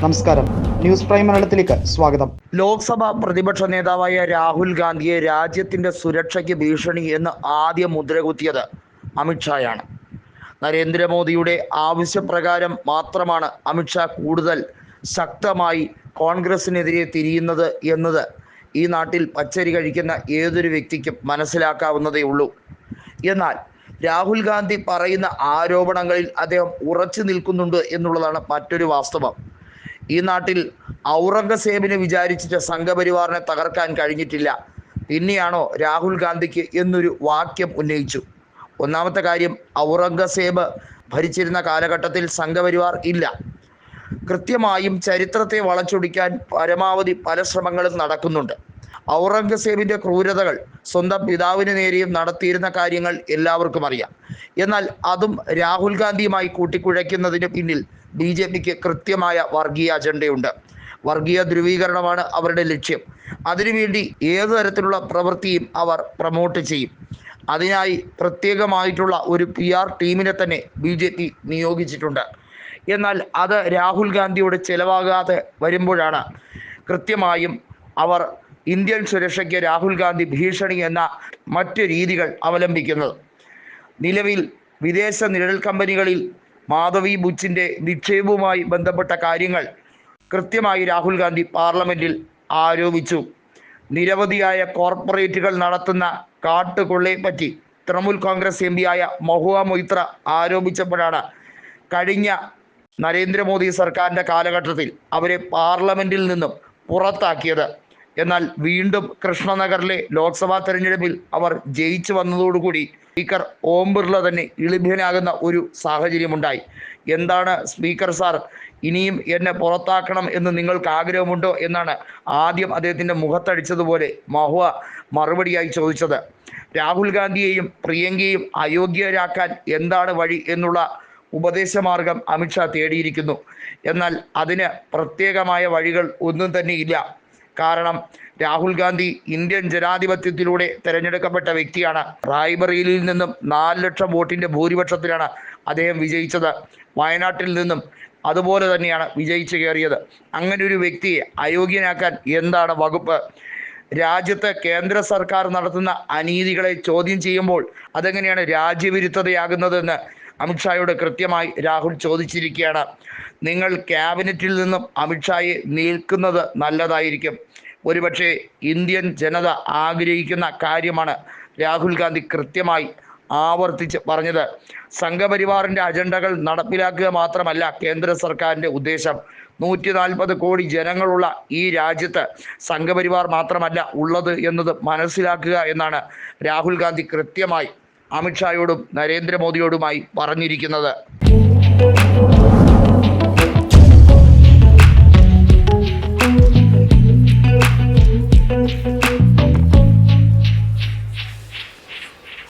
നമസ്കാരം. News prime മലയാളത്തിലേക്ക് സ്വാഗതം. ലോക്സഭ പ്രതിപക്ഷ നേതാവായ രാഹുൽ ഗാന്ധിയെ രാജ്യത്തിന്റെ സുരക്ഷയ്ക്ക് ഭീഷണി എന്ന് ആദ്യം മുദ്രകുത്തിയത് അമിത്ഷായാണ് നരേന്ദ്രമോദിയുടെ ആവശ്യപ്രകാരം മാത്രമാണ് അമിത്ഷാ കൂടുതൽ ശക്തമായി കോൺഗ്രസിനെതിരെ തിരിയുന്നത് എന്നത് ഈ നാട്ടിൽ പച്ചരി കഴിക്കുന്ന ഏതൊരു വ്യക്തിക്കും മനസ്സിലാക്കാവുന്നതേ ഉള്ളൂ. എന്നാൽ രാഹുൽ ഗാന്ധി പറയുന്ന ആരോപണങ്ങളിൽ അദ്ദേഹം ഉറച്ചു നിൽക്കുന്നുണ്ട് എന്നുള്ളതാണ് മറ്റൊരു വാസ്തവം. ഈ നാട്ടിൽ ഔറംഗസേബിനെ വിചാരിച്ചിട്ട് സംഘപരിവാറിനെ തകർക്കാൻ കഴിഞ്ഞിട്ടില്ല. പിന്നെയാണോ രാഹുൽ ഗാന്ധിക്ക് എന്നൊരു വാക്യം ഉന്നയിച്ചു. ഒന്നാമത്തെ കാര്യം ഔറംഗസേബ് ഭരിച്ചിരുന്ന കാലഘട്ടത്തിൽ സംഘപരിവാർ ഇല്ല. കൃത്യമായും ചരിത്രത്തെ വളച്ചൊടിക്കാൻ പരമാവധി പല ശ്രമങ്ങളും നടക്കുന്നുണ്ട്. ഔറംഗസേബിന്റെ ക്രൂരതകൾ സ്വന്തം പിതാവിന് നേരെയും നടത്തിയിരുന്ന കാര്യങ്ങൾ എല്ലാവർക്കും അറിയാം. എന്നാൽ അതും രാഹുൽ ഗാന്ധിയുമായി കൂട്ടിക്കുഴയ്ക്കുന്നതിന് പിന്നിൽ ബി ജെ പിക്ക് കൃത്യമായ വർഗീയ അജണ്ടയുണ്ട്. വർഗീയ ധ്രുവീകരണമാണ് അവരുടെ ലക്ഷ്യം. അതിനുവേണ്ടി ഏതു തരത്തിലുള്ള പ്രവൃത്തിയും അവർ പ്രമോട്ട് ചെയ്യും. അതിനായി പ്രത്യേകമായിട്ടുള്ള ഒരു പി ആർ ടീമിനെ തന്നെ ബി ജെ പി നിയോഗിച്ചിട്ടുണ്ട്. എന്നാൽ അത് രാഹുൽ ഗാന്ധിയോട് ചെലവാകാതെ വരുമ്പോഴാണ് കൃത്യമായും അവർ ഇന്ത്യൻ സുരക്ഷയ്ക്ക് രാഹുൽ ഗാന്ധി ഭീഷണി എന്ന മറ്റ് രീതികൾ അവലംബിക്കുന്നത്. നിലവിൽ വിദേശ നിഴൽ കമ്പനികളിൽ മാധവി ബുച്ചിന്റെ നിക്ഷേപവുമായി ബന്ധപ്പെട്ട കാര്യങ്ങൾ കൃത്യമായി രാഹുൽ ഗാന്ധി പാർലമെന്റിൽ ആരോപിച്ചു. നിരവധിയായ കോർപ്പറേറ്റുകൾ നടത്തുന്ന കാട്ടുകൊള്ളയെപ്പറ്റി തൃണമൂൽ കോൺഗ്രസ് എം പിയായ മഹുവ മൊയ്ത്ര ആരോപിച്ചപ്പോഴാണ് കഴിഞ്ഞ നരേന്ദ്രമോദി സർക്കാരിന്റെ കാലഘട്ടത്തിൽ അവരെ പാർലമെന്റിൽ നിന്നും പുറത്താക്കിയത്. എന്നാൽ വീണ്ടും കൃഷ്ണനഗറിലെ ലോക്സഭാ തെരഞ്ഞെടുപ്പിൽ അവർ ജയിച്ചു വന്നതോടുകൂടി സ്പീക്കർ ഓം ബിർള തന്നെ ഇളിഭ്യനാകുന്ന ഒരു സാഹചര്യമുണ്ടായി. എന്താണ് സ്പീക്കർ സാർ? ഇനിയും എന്നെ പുറത്താക്കണം എന്ന് നിങ്ങൾക്ക് ആഗ്രഹമുണ്ടോ എന്നാണ് ആദ്യം അദ്ദേഹത്തിന്റെ മുഖത്തടിച്ചതുപോലെ മഹുവ മറുപടിയായി ചോദിച്ചത്. രാഹുൽ ഗാന്ധിയെയും പ്രിയങ്കയെയും അയോഗ്യരാക്കാൻ എന്താണ് വഴി എന്നുള്ള ഉപദേശമാർഗം അമിത്ഷാ തേടിയിരിക്കുന്നു. എന്നാൽ അതിന് പ്രത്യേകമായ വഴികൾ ഒന്നും തന്നെ ഇല്ല. കാരണം രാഹുൽ ഗാന്ധി ഇന്ത്യൻ ജനാധിപത്യത്തിലൂടെ തെരഞ്ഞെടുക്കപ്പെട്ട വ്യക്തിയാണ്. റായ്ബറേലിയിൽ നിന്നും നാല് ലക്ഷം വോട്ടിന്റെ ഭൂരിപക്ഷത്തിലാണ് അദ്ദേഹം വിജയിച്ചത്. വയനാട്ടിൽ നിന്നും അതുപോലെ തന്നെയാണ് വിജയിച്ചു കയറിയത്. അങ്ങനെ ഒരു വ്യക്തിയെ അയോഗ്യനാക്കാൻ എന്താണ് വകുപ്പ്? രാജ്യത്ത് കേന്ദ്ര സർക്കാർ നടത്തുന്ന അനീതികളെ ചോദ്യം ചെയ്യുമ്പോൾ അതെങ്ങനെയാണ് രാജ്യവിരുദ്ധതയാകുന്നതെന്ന് അമിത്ഷായോട് കൃത്യമായി രാഹുൽ ചോദിച്ചിരിക്കുകയാണ്. നിങ്ങൾ ക്യാബിനറ്റിൽ നിന്നും അമിത്ഷായെ നീക്കുന്നത് നല്ലതായിരിക്കും. ഒരുപക്ഷെ ഇന്ത്യൻ ജനത ആഗ്രഹിക്കുന്ന കാര്യമാണ് രാഹുൽ ഗാന്ധി കൃത്യമായി ആവർത്തിച്ച് പറഞ്ഞത്. സംഘപരിവാറിന്റെ അജണ്ടകൾ നടപ്പിലാക്കുക മാത്രമല്ല കേന്ദ്ര സർക്കാരിന്റെ ഉദ്ദേശം. നൂറ്റി നാൽപ്പത് കോടി ജനങ്ങളുള്ള ഈ രാജ്യത്ത് സംഘപരിവാർ മാത്രമല്ല ഉള്ളത് എന്നത് മനസ്സിലാക്കുക എന്നാണ് രാഹുൽ ഗാന്ധി കൃത്യമായി അമിത്ഷായോടും നരേന്ദ്രമോദിയോടുമായി പറഞ്ഞിരിക്കുന്നത്.